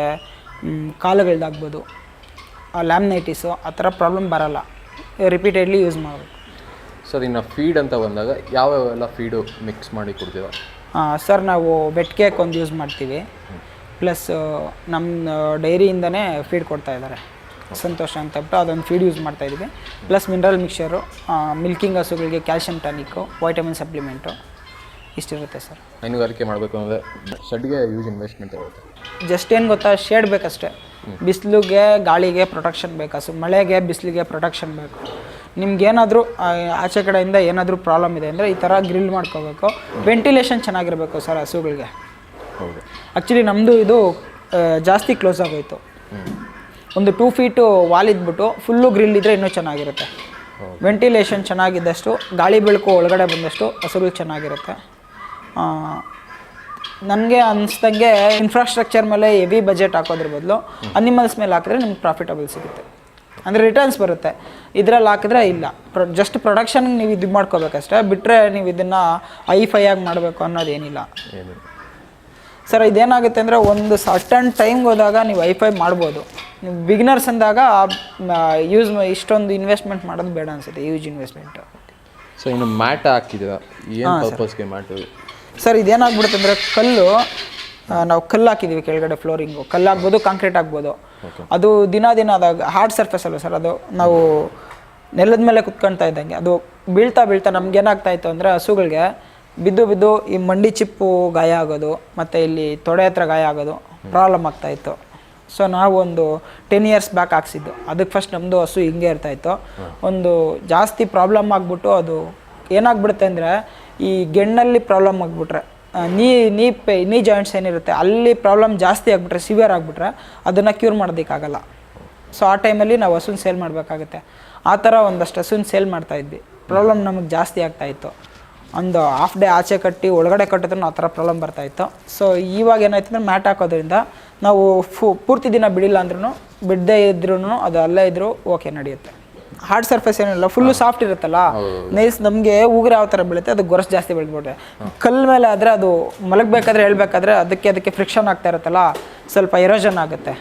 ಕಾಲುಗಳ್ದಾಗ್ಬೋದು. ಲ್ಯಾಮ್ನೈಟಿಸು ಆ ಥರ ಪ್ರಾಬ್ಲಮ್ ಬರಲ್ಲ. ರಿಪೀಟೆಡ್ಲಿ ಯೂಸ್ ಮಾಡಬೇಕು. ಸರ್ ಇನ್ನು ಫೀಡ್ ಅಂತ ಬಂದಾಗ ಯಾವ್ಯಾವೆಲ್ಲ ಫೀಡು ಮಿಕ್ಸ್ ಮಾಡಿ ಕೊಡ್ತೀರಾ? ಸರ್ ನಾವು ಬೆಟ್ಕೇಕ್ ಒಂದು ಯೂಸ್ ಮಾಡ್ತೀವಿ. ಪ್ಲಸ್ ನಮ್ಮ ಡೈರಿಯಿಂದನೇ ಫೀಡ್ ಕೊಡ್ತಾ ಇದ್ದಾರೆ ಸಂತೋಷ ಅಂತ ಬಿಟ್ಟು ಅದೊಂದು ಫೀಡ್ ಯೂಸ್ ಮಾಡ್ತಾ ಇದ್ದೀವಿ ಪ್ಲಸ್ ಮಿನರಲ್ ಮಿಕ್ಸರು ಮಿಲ್ಕಿಂಗ್ ಹಸುಗಳಿಗೆ ಕ್ಯಾಲ್ಶಿಯಂ ಟಾನಿಕ್ಕು ವೈಟಮಿನ್ ಸಪ್ಲಿಮೆಂಟು ಇಷ್ಟಿರುತ್ತೆ ಸರ್. ಹೈನುಗಾರಿಕೆ ಮಾಡಬೇಕು ಅಂದರೆ ಶೆಡ್ಗೆ ಯೂಸ್ ಇನ್ವೆಸ್ಟ್ಮೆಂಟ್ ಇರುತ್ತೆ. ಜಸ್ಟ್ ಏನು ಗೊತ್ತಾ ಶೇಡ್ ಬೇಕಷ್ಟೇ. ಬಿಸಿಲಿಗೆ ಗಾಳಿಗೆ ಪ್ರೊಟೆಕ್ಷನ್ ಬೇಕು? ಹಸು ಮಳೆಗೆ ಬಿಸಿಲಿಗೆ ಪ್ರೊಟೆಕ್ಷನ್ ಬೇಕು. ನಿಮ್ಗೇನಾದರೂ ಆಚೆ ಕಡೆಯಿಂದ ಏನಾದರೂ ಪ್ರಾಬ್ಲಮ್ ಇದೆ ಅಂದರೆ ಈ ಥರ ಗ್ರಿಲ್ ಮಾಡ್ಕೋಬೇಕು. ವೆಂಟಿಲೇಷನ್ ಚೆನ್ನಾಗಿರಬೇಕು ಸರ್ ಹಸುಗಳಿಗೆ. ಹೌದು. ಆ್ಯಕ್ಚುಲಿ ನಮ್ಮದು ಇದು ಜಾಸ್ತಿ ಕ್ಲೋಸ್ ಆಗೋಯ್ತು. ಒಂದು ಟೂ ಫೀಟು ವಾಲ್ ಇದ್ಬಿಟ್ಟು ಫುಲ್ಲು ಗ್ರಿಲ್ ಇದ್ದರೆ ಇನ್ನೂ ಚೆನ್ನಾಗಿರುತ್ತೆ. ವೆಂಟಿಲೇಷನ್ ಚೆನ್ನಾಗಿದ್ದಷ್ಟು ಗಾಳಿ ಬೆಳಕು ಒಳಗಡೆ ಬಂದಷ್ಟು ಹಸುಗಳು ಚೆನ್ನಾಗಿರುತ್ತೆ. ನನಗೆ ಅನಿಸ್ದಂಗೆ ಇನ್ಫ್ರಾಸ್ಟ್ರಕ್ಚರ್ ಮೇಲೆ ಹೆವಿ ಬಜೆಟ್ ಹಾಕೋದ್ರ ಬದಲು ಅನಿಮಲ್ಸ್ ಮೇಲೆ ಹಾಕಿದ್ರೆ ನಿಮ್ಗೆ ಪ್ರಾಫಿಟಬಲ್ ಸಿಗುತ್ತೆ. ಅಂದರೆ ರಿಟರ್ನ್ಸ್ ಬರುತ್ತೆ. ಇದರಲ್ಲಿ ಹಾಕಿದ್ರೆ ಇಲ್ಲ. ಪ್ರೊ ಜಸ್ಟ್ ಪ್ರೊಡಕ್ಷನ್ ನೀವು ಇದು ಮಾಡ್ಕೋಬೇಕಷ್ಟೇ. ಬಿಟ್ಟರೆ ನೀವು ಇದನ್ನು ಐ ಫೈ ಆಗಿ ಮಾಡಬೇಕು ಅನ್ನೋದೇನಿಲ್ಲ ಸರ್ ಇದೇನಾಗುತ್ತೆ ಅಂದರೆ ಒಂದು ಸರ್ಟನ್ ಟೈಮ್ಗೆ ಹೋದಾಗ ನೀವು ವೈಫೈ ಮಾಡ್ಬೋದು. ನೀವು ಬಿಗಿನರ್ಸ್ ಅಂದಾಗ ಯೂಸ್ ಇಷ್ಟೊಂದು ಇನ್ವೆಸ್ಟ್ಮೆಂಟ್ ಮಾಡೋದು ಬೇಡ ಅನಿಸುತ್ತೆ. ಯೂಸ್ ಇನ್ವೆಸ್ಟ್ಮೆಂಟ್ ಸೊ ಇನ್ನು ಮ್ಯಾಟ್ ಹಾಕಿದ್ದೀರಾ? ಏನು ಪರ್ಪಸ್ಗೆ ಮ್ಯಾಟು? ಸರ್ ಇದೇನಾಗ್ಬಿಡುತ್ತೆ ಅಂದರೆ ಕಲ್ಲು ನಾವು ಕಲ್ಲು ಹಾಕಿದ್ದೀವಿ ಕೆಳಗಡೆ ಫ್ಲೋರಿಂಗು. ಕಲ್ಲು ಆಗ್ಬೋದು ಕಾಂಕ್ರೀಟ್ ಆಗ್ಬೋದು. ಅದು ದಿನ ದಿನ ಅದಾಗ ಹಾರ್ಡ್ ಸರ್ಫೇಸ್ ಅಲ್ಲ ಸರ್ ಅದು? ನಾವು ನೆಲದ ಮೇಲೆ ಕುತ್ಕೊಳ್ತಾ ಇದ್ದಂಗೆ. ಅದು ಬೀಳ್ತಾ ಬೀಳ್ತಾ ನಮ್ಗೆ ಏನಾಗ್ತಾ ಇತ್ತು ಅಂದರೆ ಹಸುಗಳಿಗೆ ಬಿದ್ದು ಬಿದ್ದು ಈ ಮಂಡಿ ಚಿಪ್ಪು ಗಾಯ ಆಗೋದು ಮತ್ತು ಇಲ್ಲಿ ತೊಡೆ ಹತ್ರ ಗಾಯ ಆಗೋದು ಪ್ರಾಬ್ಲಮ್ ಆಗ್ತಾ ಇತ್ತು. ಸೊ ನಾವು ಒಂದು ಟೆನ್ ಇಯರ್ಸ್ ಬ್ಯಾಕ್ ಹಾಕ್ಸಿದ್ದು. ಅದಕ್ಕೆ ಫಸ್ಟ್ ನಮ್ಮದು ಹಸು ಹಿಂಗೆ ಇರ್ತಾಯಿತ್ತು ಒಂದು ಜಾಸ್ತಿ ಪ್ರಾಬ್ಲಮ್ ಆಗಿಬಿಟ್ಟು ಅದು ಏನಾಗ್ಬಿಡುತ್ತೆ ಅಂದರೆ ಈ ಗೆಣ್ಣಲ್ಲಿ ಪ್ರಾಬ್ಲಮ್ ಆಗಿಬಿಟ್ರೆ ನೀ ನೀ ಪೇ, ನೀ ಜಾಯಿಂಟ್ಸ್ ಏನಿರುತ್ತೆ, ಅಲ್ಲಿ ಪ್ರಾಬ್ಲಮ್ ಜಾಸ್ತಿ ಆಗಿಬಿಟ್ರೆ ಸಿವಿಯರ್ ಆಗಿಬಿಟ್ರೆ, ಅದನ್ನು ಕ್ಯೂರ್ ಮಾಡೋದಕ್ಕಾಗಲ್ಲ. ಸೊ ಆ ಟೈಮಲ್ಲಿ ನಾವು ಹಸುನ ಸೇಲ್ ಮಾಡಬೇಕಾಗುತ್ತೆ. ಆ ಥರ ಒಂದಷ್ಟು ಹಸುನ ಸೇಲ್ ಮಾಡ್ತಾಯಿದ್ವಿ ಪ್ರಾಬ್ಲಮ್ ನಮಗೆ ಜಾಸ್ತಿ ಆಗ್ತಾಯಿತ್ತು ಒಂದು ಹಾಫ್ ಡೇ ಆಚೆ ಕಟ್ಟಿ, ಒಳಗಡೆ ಕಟ್ಟಿದ್ರು ಆ ಥರ ಪ್ರಾಬ್ಲಮ್ ಬರ್ತಾಯಿತ್ತು ಸೊ ಇವಾಗ ಏನಾಯ್ತು ಅಂದರೆ ಮ್ಯಾಟ್ ಹಾಕೋದ್ರಿಂದ ನಾವು ಫು, ಪೂರ್ತಿ ದಿನ ಬಿಡಿಲ್ಲ ಅಂದ್ರೂ ಬಿಡದೇ ಇದ್ರೂ ಅದು ಅಲ್ಲೇ ಇದ್ದರೂ ಓಕೆ ನಡೆಯುತ್ತೆ. ಹಾರ್ಡ್ ಸರ್ಫೇಸ್ ಏನಿಲ್ಲ ಫುಲ್ಲು ಸಾಫ್ಟ್ ಇರುತ್ತಲ್ಲ? ನೈಸ್ ನಮಗೆ ಉಗುರು ಯಾವ ಥರ ಬೀಳುತ್ತೆ ಅದು ಗೊರಸ್ ಜಾಸ್ತಿ ಬೆಳೆದ್ಬಿಟ್ರೆ ಕಲ್ಲು ಮೇಲೆ ಆದರೆ ಅದು ಮಲಗಬೇಕಾದ್ರೆ ಹೇಳ್ಬೇಕಾದ್ರೆ ಅದಕ್ಕೆ ಅದಕ್ಕೆ ಫ್ರಿಕ್ಷನ್ ಆಗ್ತಾ ಇರುತ್ತಲ್ಲ ಸ್ವಲ್ಪ ಎರೋಜನ್ ಆಗುತ್ತೆ.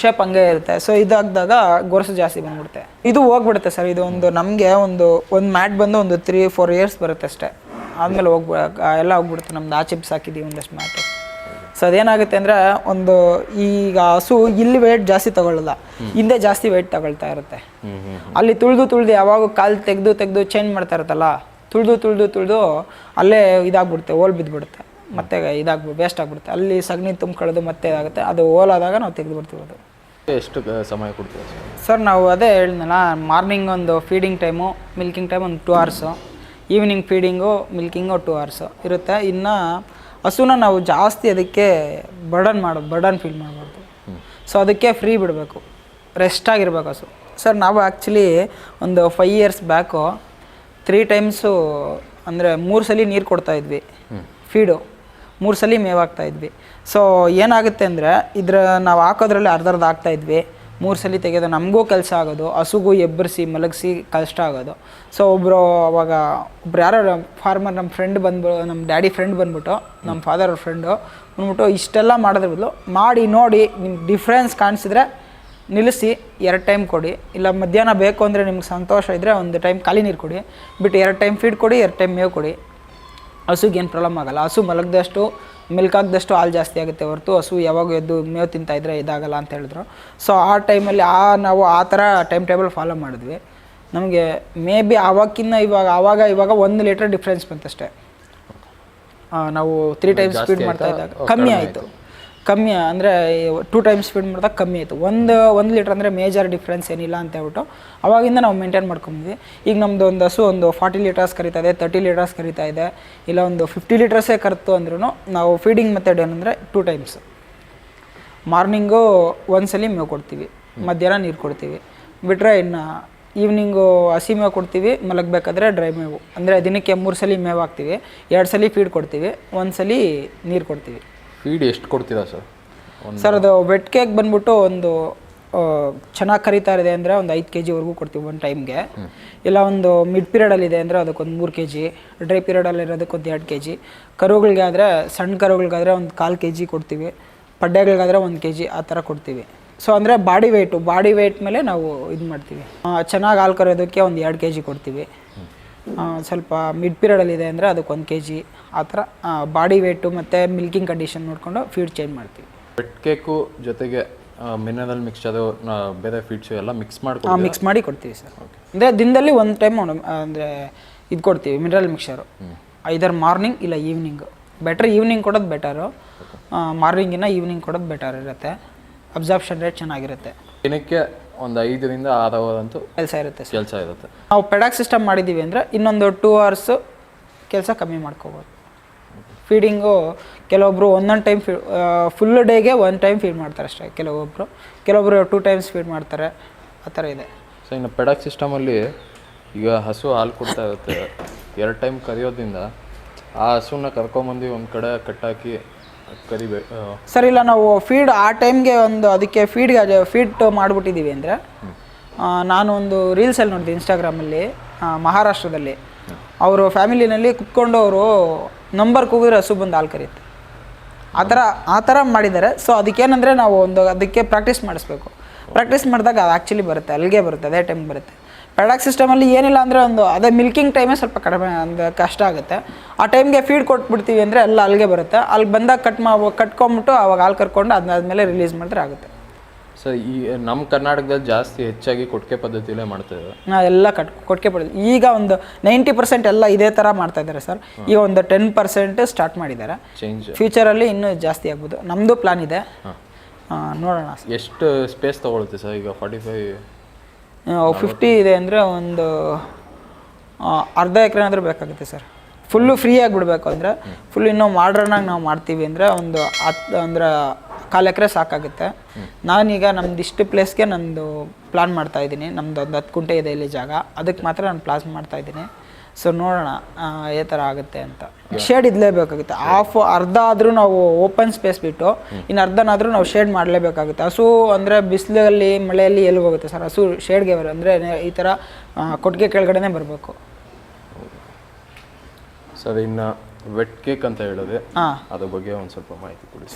ಶೇಪ್ ಹಂಗೆ ಇರುತ್ತೆ. ಸೊ ಇದಾಗ್ದಾಗ ಗೊರಸು ಜಾಸ್ತಿ ಬಂದ್ಬಿಡುತ್ತೆ. ಇದು ಹೋಗ್ಬಿಡುತ್ತೆ ಸರ್ ಇದು ಒಂದು ನಮಗೆ ಒಂದು ಒಂದು ಮ್ಯಾಟ್ ಬಂದು ಒಂದು ತ್ರೀ ಫೋರ್ ಇಯರ್ಸ್ ಬರುತ್ತೆ ಅಷ್ಟೇ. ಆದಮೇಲೆ ಹೋಗ್ಬಿ ಎಲ್ಲ ಹೋಗ್ಬಿಡುತ್ತೆ ನಮ್ದು ಆಚೆ ಬಿಸಾಕಿದ್ದೀವಿ ಒಂದಷ್ಟು ಮ್ಯಾಟು ಸೊ ಅದೇನಾಗುತ್ತೆ ಅಂದರೆ ಒಂದು ಈಗ ಹಸು ಇಲ್ಲಿ ವೆಯ್ಟ್ ಜಾಸ್ತಿ ತಗೊಳ್ಳಲ್ಲ. ಹಿಂದೆ ಜಾಸ್ತಿ ವೆಯ್ಟ್ ತಗೊಳ್ತಾ ಇರುತ್ತೆ. ಅಲ್ಲಿ ತುಳಿದು ತುಳಿದು ಯಾವಾಗ ಕಾಲು ತೆಗೆದು ತೆಗೆದು ಚೇಂಜ್ ಮಾಡ್ತಾ ಇರುತ್ತಲ್ಲ ತುಳಿದು ತುಳಿದು ತುಳಿದು ಅಲ್ಲೇ ಇದಾಗ್ಬಿಡುತ್ತೆ ಓಲ್ ಬಿದ್ದುಬಿಡುತ್ತೆ ಮತ್ತೆ ಇದಾಗ್ಬಿಡು ವೇಸ್ಟ್ ಆಗ್ಬಿಡುತ್ತೆ. ಅಲ್ಲಿ ಸಗಣಿ ತುಂಬ್ಕೊಳ್ಳೋದು ಮತ್ತೆ ಇದಾಗುತ್ತೆ. ಅದು ಓಲಾದಾಗ ನಾವು ತೆಗೆದು ಬಿಡ್ತೀವಿ ಅದು ಎಷ್ಟು ಸಮಯ ಕೊಡ್ತೀವಿ ಸರ್? ಸರ್ ನಾವು ಅದೇ ಹೇಳಿದ್ನಲ್ಲ ಮಾರ್ನಿಂಗ್ ಒಂದು ಫೀಡಿಂಗ್ ಟೈಮು ಮಿಲ್ಕಿಂಗ್ ಟೈಮ್ ಒಂದು two hours evening feeding milking two hours ಇರುತ್ತೆ. ಇನ್ನು ಹಸುನ ನಾವು ಜಾಸ್ತಿ ಅದಕ್ಕೆ ಬರ್ಡನ್ ಮಾಡೋದು ಬರ್ಡನ್ ಫೀಲ್ ಮಾಡಬಾರ್ದು. ಸೊ ಅದಕ್ಕೆ ಫ್ರೀ ಬಿಡಬೇಕು. ರೆಸ್ಟ್ ಆಗಿರ್ಬೇಕು ಹಸು. ಸರ್ ನಾವು ಆ್ಯಕ್ಚುಲಿ ಒಂದು five years back three times ಅಂದರೆ ಮೂರು ಸಲ ನೀರು ಕೊಡ್ತಾ ಇದ್ವಿ. ಫೀಡು ಮೂರು ಸಲ ಮೇವಾಗ್ತಾ ಇದ್ವಿ. ಸೊ ಏನಾಗುತ್ತೆ ಅಂದರೆ ಇದರ ನಾವು ಹಾಕೋದ್ರಲ್ಲಿ ಅರ್ಧರ್ಧ ಇದ್ವಿ. ಮೂರು ಸಲ ತೆಗೆದು ನಮಗೂ ಕೆಲಸ ಆಗೋದು ಹಸುಗೂ ಎಬ್ಬರಿಸಿ ಮಲಗಿಸಿ ಕಷ್ಟ ಆಗೋದು. ಸೊ ಒಬ್ಬರು ಅವಾಗ ಒಬ್ರು ಯಾರೋ ಫಾರ್ಮರ್ ನಮ್ಮ ಫ್ರೆಂಡ್ ಬಂದ್ಬಿಟ್ಟು ನಮ್ಮ ಡ್ಯಾಡಿ ಫ್ರೆಂಡ್ ಬಂದ್ಬಿಟ್ಟು ನಮ್ಮ ಫಾದರ್ ಅವ್ರ ಫ್ರೆಂಡು ಬಂದ್ಬಿಟ್ಟು ಇಷ್ಟೆಲ್ಲ ಮಾಡಿದ್ರ ಬದಲು ಮಾಡಿ ನೋಡಿ ನಿಮ್ಗೆ ಡಿಫ್ರೆನ್ಸ್ ಕಾಣಿಸಿದ್ರೆ ನಿಲ್ಲಿಸಿ ಎರಡು ಟೈಮ್ ಕೊಡಿ. ಇಲ್ಲ ಮಧ್ಯಾಹ್ನ ಬೇಕು ಅಂದರೆ ನಿಮ್ಗೆ ಸಂತೋಷ ಇದ್ದರೆ ಒಂದು ಟೈಮ್ ಖಾಲಿ ನೀರು ಕೊಡಿ. ಬಿಟ್ಟು ಎರಡು ಟೈಮ್ ಫೀಡ್ ಕೊಡಿ ಎರಡು ಟೈಮ್ ಮೇವು ಕೊಡಿ. ಹಸುಗೇನು ಏನು ಪ್ರಾಬ್ಲಮ್ ಆಗಲ್ಲ. ಹಸು ಮಲಗ್ದಷ್ಟು ಮಿಲ್ಕ್ ಹಾಕಿದಷ್ಟು ಹಾಲು ಜಾಸ್ತಿ ಆಗುತ್ತೆ ಹೊರತು ಹಸು ಯಾವಾಗ ಎದ್ದು ಮೇವು ತಿಂತಾ ಇದ್ರೆ ಇದಾಗಲ್ಲ ಅಂತ ಹೇಳಿದ್ರು. ಸೊ ಆ ಟೈಮಲ್ಲಿ ಆ ನಾವು ಆ ಥರ ಟೈಮ್ ಟೇಬಲ್ ಫಾಲೋ ಮಾಡಿದ್ವಿ. ನಮಗೆ ಮೇ ಬಿ ಆವಾಗಿನ್ನ ಇವಾಗ ಆವಾಗ ಇವಾಗ ಒಂದು ಲೀಟರ್ ಡಿಫ್ರೆನ್ಸ್ ಬಂತಷ್ಟೇ. ನಾವು ತ್ರೀ ಟೈಮ್ಸ್ ಸ್ಪೀಡ್ ಮಾಡ್ತಾ ಇದ್ದಾಗ. ಕಮ್ಮಿ ಆಯಿತು. ಕಮ್ಮಿ, ಅಂದರೆ ಟೂ ಟೈಮ್ಸ್ ಸ್ಪೀಡ್ ಮಾಡಿದಾಗ ಕಮ್ಮಿ ಆಯಿತು. ಒಂದು ಒಂದು ಲೀಟ್ರ್ ಅಂದರೆ ಮೇಜರ್ ಡಿಫ್ರೆನ್ಸ್ ಏನಿಲ್ಲ ಅಂತ ಹೇಳ್ಬಿಟ್ಟು ಅವಾಗಿಂದ ನಾವು ಮೇಂಟೈನ್ ಮಾಡ್ಕೊಂಡ್ವಿ. ಈಗ ನಮ್ಮದು ಒಂದು ಹಸು ಒಂದು ಫಾರ್ಟಿ ಲೀಟರ್ಸ್ ಕರಿತಾ ಇದೆ ತರ್ಟಿ ಲೀಟರ್ಸ್ ಕರಿತಾ ಇದೆ, ಇಲ್ಲ ಒಂದು ಫಿಫ್ಟಿ ಲೀಟರ್ಸೇ ಕರೆತು ಅಂದ್ರೂ ನಾವು ಫೀಡಿಂಗ್ ಮೆಥಡ್ ಏನಂದರೆ ಟೂ ಟೈಮ್ಸ್ ಮಾರ್ನಿಂಗು ಒಂದ್ಸಲಿ ಮೇವು ಕೊಡ್ತೀವಿ, ಮಧ್ಯಾಹ್ನ ನೀರು ಕೊಡ್ತೀವಿ. ಬಿಟ್ಟರೆ ಇನ್ನು ಈವ್ನಿಂಗು ಹಸಿ ಮೇವು ಕೊಡ್ತೀವಿ, ಮಲಗಬೇಕಾದ್ರೆ ಡ್ರೈ ಮೇವು. ಅಂದರೆ ದಿನಕ್ಕೆ ಮೂರು ಸಲ ಮೇವು ಹಾಕ್ತೀವಿ, ಎರಡು ಸಲ ಫೀಡ್ ಕೊಡ್ತೀವಿ ಒಂದು ಸಲ ನೀರು ಕೊಡ್ತೀವಿ. ಫೀಡ್ ಎಷ್ಟು ಕೊಡ್ತೀರಾ ಸರ್? ಸರ್ ಅದು ವೆಟ್ ಕೇಕ್ ಬಂದ್ಬಿಟ್ಟು ಒಂದು ಚೆನ್ನಾಗಿ ಕರಿತಾ ಇದೆ ಅಂದರೆ ಒಂದು ಐದು ಕೆ ಜಿವರೆಗೂ ಕೊಡ್ತೀವಿ ಒಂದು ಟೈಮ್ಗೆ ಇಲ್ಲ ಒಂದು ಮಿಡ್ ಪೀರಿಯಡಲ್ಲಿದೆ ಅಂದರೆ ಅದಕ್ಕೊಂದು ಮೂರು ಕೆ ಜಿ ಡ್ರೈ ಪೀರಿಯಡಲ್ಲಿ ಇರೋದಕ್ಕೆ ಒಂದು ಎರಡು ಕೆ ಜಿ ಕರುಗಳಿಗೆ ಆದರೆ ಸಣ್ಣ ಕರುಗಳಿಗಾದರೆ ಒಂದು ಕಾಲು ಕೆ ಜಿ ಕೊಡ್ತೀವಿ. ಪಡ್ಡೆಗಳಿಗಾದರೆ ಒಂದು ಕೆ ಜಿ ಆ ಥರ ಕೊಡ್ತೀವಿ. ಸೊ ಅಂದರೆ ಬಾಡಿ ವೆಯ್ಟು ಬಾಡಿ ವೆಯ್ಟ್ ಮೇಲೆ ನಾವು ಇದು ಮಾಡ್ತೀವಿ. ಚೆನ್ನಾಗಿ ಹಾಲು ಕರೆಯೋದಕ್ಕೆ ಒಂದು ಎರಡು ಕೆ ಜಿ ಕೊಡ್ತೀವಿ ಸ್ವಲ್ಪ ಮಿಡ್ ಪೀರಿಯಡಲ್ಲಿದೆ ಅಂದರೆ ಅದಕ್ಕೆ ಒಂದು ಕೆ ಜಿ ಆ ಥರ ಬಾಡಿ ವೇಟು ಮತ್ತು ಮಿಲ್ಕಿಂಗ್ ಕಂಡೀಷನ್ ನೋಡಿಕೊಂಡು ಫೀಡ್ ಚೇಂಜ್ ಮಾಡ್ತೀವಿ. ವೆಟ್ ಕೇಕು ಜೊತೆಗೆ ಮಿನರಲ್ ಮಿಕ್ಸ್ ಅದು ಬೇರೆ ಫೀಡ್ಸು ಎಲ್ಲ ಮಿಕ್ಸ್ ಮಾಡಿ ಮಿಕ್ಸ್ ಮಾಡಿ ಕೊಡ್ತೀವಿ ಸರ್. ಅಂದರೆ ದಿನದಲ್ಲಿ ಒಂದು ಟೈಮ್ ಅಂದರೆ ಇದು ಕೊಡ್ತೀವಿ ಮಿನರಲ್ ಮಿಕ್ಸರು ಐದರ್ ಮಾರ್ನಿಂಗ್ ಇಲ್ಲ ಈವ್ನಿಂಗು ಬೆಟರ್ ಈವ್ನಿಂಗ್ ಕೊಡೋದು ಬೆಟರು ಮಾರ್ನಿಂಗಿನ ಈವ್ನಿಂಗ್ ಕೊಡೋದು ಬೆಟರ್ ಇರುತ್ತೆ. ಅಬ್ಸಾರ್ಪ್ಷನ್ ರೇಟ್ ಚೆನ್ನಾಗಿರುತ್ತೆ. ದಿನಕ್ಕೆ ಒಂದು ಐದರಿಂದ ಆರು ಅವರ್ ಅಂತೂ ಕೆಲಸ ಇರುತ್ತೆ ಕೆಲಸ ಇರುತ್ತೆ. ನಾವು ಪೆಡಾಕ್ ಸಿಸ್ಟಮ್ ಮಾಡಿದ್ದೀವಿ ಅಂದರೆ ಇನ್ನೊಂದು ಟೂ ಅವರ್ಸು ಕೆಲಸ ಕಮ್ಮಿ ಮಾಡ್ಕೋಬೋದು. ಫೀಡಿಂಗು ಕೆಲವೊಬ್ಬರು ಒಂದೊಂದು ಟೈಮ್ ಫೀ ಫುಲ್ ಡೇಗೆ ಒಂದು ಟೈಮ್ ಫೀಡ್ ಮಾಡ್ತಾರೆ ಅಷ್ಟೇ ಕೆಲವೊಬ್ಬರು ಕೆಲವೊಬ್ಬರು ಟೂ ಟೈಮ್ಸ್ ಫೀಡ್ ಮಾಡ್ತಾರೆ. ಆ ಥರ ಇದೆ. ಸೊ ಇನ್ನು ಪೆಡಾಕ್ ಸಿಸ್ಟಮಲ್ಲಿ ಈಗ ಹಸು ಹಾಲು ಕೊಡ್ತಾ ಇರುತ್ತೆ. ಎರಡು ಟೈಮ್ ಕರೆಯೋದ್ರಿಂದ ಆ ಹಸುನ ಕರ್ಕೊಂಬಂದು ಒಂದು ಕಡೆ ಕಟ್ಟಾಕಿ ಕರಿಬೇಕು ಸರ್ ಇಲ್ಲ ನಾವು ಫೀಡ್ ಆ ಟೈಮ್ಗೆ ಒಂದು ಅದಕ್ಕೆ ಫೀಡ್ಗೆ ಫೀಡ್ ಮಾಡಿಬಿಟ್ಟಿದ್ದೀವಿ ಅಂದರೆ ನಾನು ಒಂದು ರೀಲ್ಸಲ್ಲಿ ನೋಡಿದೆ ಇನ್ಸ್ಟಾಗ್ರಾಮಲ್ಲಿ ಮಹಾರಾಷ್ಟ್ರದಲ್ಲಿ. ಅವರು ಫ್ಯಾಮಿಲಿನಲ್ಲಿ ಕುತ್ಕೊಂಡು ಅವರು ನಂಬರ್ ಕೂಗಿದ್ರೆ ಹಸು ಬಂದು ಹಾಲು ಕರೆಯುತ್ತೆ. ಆ ಥರ ಆ ಥರ ಮಾಡಿದ್ದಾರೆ. ಸೊ ಅದಕ್ಕೇನಂದರೆ ನಾವು ಒಂದು, ಅದಕ್ಕೆ ಪ್ರಾಕ್ಟೀಸ್ ಮಾಡಿಸ್ಬೇಕು. ಪ್ರಾಕ್ಟೀಸ್ ಮಾಡಿದಾಗ ಅದು ಆ್ಯಕ್ಚುಲಿ ಬರುತ್ತೆ, ಅಲ್ಲಿಗೆ ಬರುತ್ತೆ, ಅದೇ ಟೈಮ್ ಬರುತ್ತೆ. ಪ್ಯಾಡಾಕ್ ಸಿಸ್ಟಮಲ್ಲಿ ಏನಿಲ್ಲ ಅಂದರೆ ಒಂದು, ಅದೇ ಮಿಲ್ಕಿಂಗ್ ಟೈಮೇ ಸ್ವಲ್ಪ ಕಡಿಮೆ ಅಂದರೆ ಕಷ್ಟ ಆಗುತ್ತೆ. ಆ ಟೈಮ್ಗೆ ಫೀಡ್ ಕೊಟ್ಬಿಡ್ತೀವಿ ಅಂದರೆ ಎಲ್ಲ ಅಲ್ಲಿಗೆ ಬರುತ್ತೆ. ಅಲ್ಲಿ ಬಂದಾಗ ಕಟ್ ಮಾ ಕಟ್ಕೊಂಬಿಟ್ಟು ಅವಾಗ ಹಾಲು ಕರ್ಕೊಂಡು ಅದಾದ್ಮೇಲೆ ರಿಲೀಸ್ ಮಾಡಿದ್ರೆ ಆಗುತ್ತೆ. ಸೊ ಈ ನಮ್ಮ ಕರ್ನಾಟಕದಲ್ಲಿ ಜಾಸ್ತಿ ಹೆಚ್ಚಾಗಿ ಕೊಟ್ಟಿಗೆ ಪದ್ಧತಿಲೇ ಮಾಡ್ತಾ ಇದ್ದಾರೆ. ಎಲ್ಲ ಕಟ್ ಕೊಟ್ಟಿಗೆ ಪದ್ಧತಿ. ಈಗ ಒಂದು ನೈಂಟಿ ಪರ್ಸೆಂಟ್ ಎಲ್ಲ ಇದೇ ಥರ ಮಾಡ್ತಾ ಇದ್ದಾರೆ ಸರ್. ಈಗ ಒಂದು ಟೆನ್ ಪರ್ಸೆಂಟ್ ಸ್ಟಾರ್ಟ್ ಮಾಡಿದ್ದಾರೆ. ಚೇಂಜ್ ಫ್ಯೂಚರಲ್ಲಿ ಇನ್ನೂ ಜಾಸ್ತಿ ಆಗ್ಬೋದು. ನಮ್ಮದು ಪ್ಲಾನ್ ಇದೆ. ನೋಡೋಣ ಎಷ್ಟು ಸ್ಪೇಸ್ ತೊಗೊಳುತ್ತೆ ಸರ್? ಈಗ ಫಾರ್ಟಿ ಫೈವ್ ಫಿಫ್ಟಿ ಇದೆ ಅಂದರೆ ಒಂದು ಅರ್ಧ ಎಕರೆ ಆದರೂ ಬೇಕಾಗುತ್ತೆ ಸರ್. ಫುಲ್ಲು ಫ್ರೀ ಬಿಡಬೇಕು ಅಂದರೆ ಫುಲ್ ಇನ್ನೂ ಮಾಡ್ರನ್ನಾಗಿ ನಾವು ಮಾಡ್ತೀವಿ ಅಂದರೆ ಒಂದು ಹತ್ತು ಅಂದ್ರೆ ಕಾಲು ಎಕರೆ ಸಾಕಾಗುತ್ತೆ. ನಾನೀಗ ನಮ್ದು ಇಷ್ಟು ಪ್ಲೇಸ್ಗೆ ನಂದು ಪ್ಲಾನ್ ಮಾಡ್ತಾ ಇದ್ದೀನಿ. ನಮ್ದು ಒಂದು ಹತ್ತು ಕುಂಟೆ ಇದೆ ಇಲ್ಲಿ ಜಾಗ. ಅದಕ್ಕೆ ಮಾತ್ರ ನಾನು ಪ್ಲಾನ್ ಮಾಡ್ತಾ ಇದ್ದೀನಿ. ಸೊ ನೋಡೋಣ ಯಾವ ಥರ ಆಗುತ್ತೆ ಅಂತ. ಶೇಡ್ ಇದ್ಲೇಬೇಕಾಗುತ್ತೆ. ಹಾಫ್ ಅರ್ಧ ಆದರೂ ನಾವು ಓಪನ್ ಸ್ಪೇಸ್ ಬಿಟ್ಟು ಇನ್ನು ಅರ್ಧನಾದರೂ ನಾವು ಶೇಡ್ ಮಾಡಲೇಬೇಕಾಗುತ್ತೆ. ಹಸು ಅಂದರೆ ಬಿಸಿಲಲ್ಲಿ ಮಳೆಯಲ್ಲಿ ಎಲ್ಲಿ ಹೋಗುತ್ತೆ ಸರ್? ಹಸು ಶೇಡ್ಗೆ ಬರೋ ಅಂದರೆ ಈ ಥರ ಕೊಟ್ಟಿಗೆ ಕೆಳಗಡೆನೇ ಬರಬೇಕು. ಸರ್ ಇನ್ನು ವೆಟ್ ಕೇಕ್ ಅಂತ ಹೇಳಿದೆ. ಹಾಂ. ಅದ್ರ ಬಗ್ಗೆ ಒಂದು ಸ್ವಲ್ಪ ಮಾಹಿತಿ ಕೊಡಿ